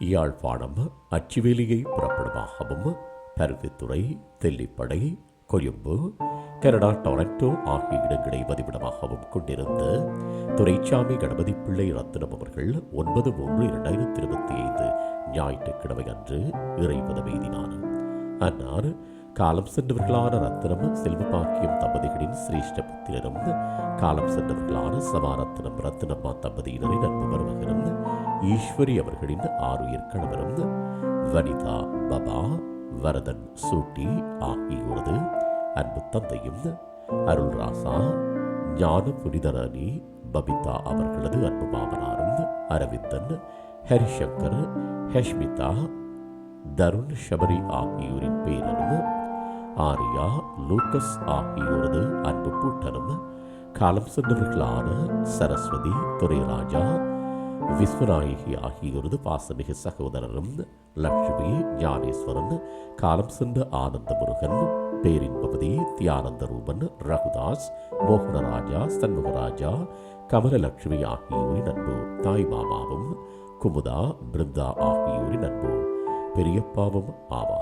யாழ்ப்பாணம் அச்சுவேலியை புறப்படமாகவும் Paruthithurai Tellippadai Colombo Canada Toronto ஆகிய இடங்களை பதிவிடமாகவும் கொண்டிருந்த துரைச்சாமி கணபதி பிள்ளை ரத்தினம் அவர்கள் ஒன்பது மூன்று இரண்டாயிரத்தி இருபத்தி ஐந்து ஞாயிற்றுக்கிழமை அன்று இறைவதம் எய்தினார். அன்னார் காலம் சென்றவர்களான ரத்தினம் செல்வபாக்கியம் தம்பதிகளின் சிரேஷ்ட புத்திரரும் காலம் சென்றவர்களான சமாரத்னம் ரத்தினம்மா தம்பதியினரின் அன்பு மருமகனும் ஈஸ்வரி அவர்களின் ஆறுயிர் கணவரும் வனிதா பபா வரதன் சூட்டி ஆகியோரது அன்பு தந்தையும் அருள்ராசா ஞான புனிதரணி பபிதா அவர்களது அன்பு மாமனாரும் அரவிந்தன் ஹரிசங்கர் ஹஷ்மிதா தருண் ஷபரி ஆகியோரின் பேரனும் ஆரியா லூக்கஸ் ஆகியோரது அன்பு பூட்டனும் காலம் சென்றவர்களான சரஸ்வதி துரைராஜா விஸ்வநாயகி ஆகியோரது பாசமிகு சகோதரரும் லட்சுமி ஞானேஸ்வரன் காலம் சென்ற ஆனந்த முருகன் பேரின்பவதி தியானந்த ரூபன் ரகுதாஸ் மோகனராஜா சண்முகராஜா கமலலட்சுமி ஆகியோரின் அன்பு தாய் மாமாவும் குமுதா பிருந்தா ஆகியோரின் அன்பு பெரியப்பாவும் ஆவார்.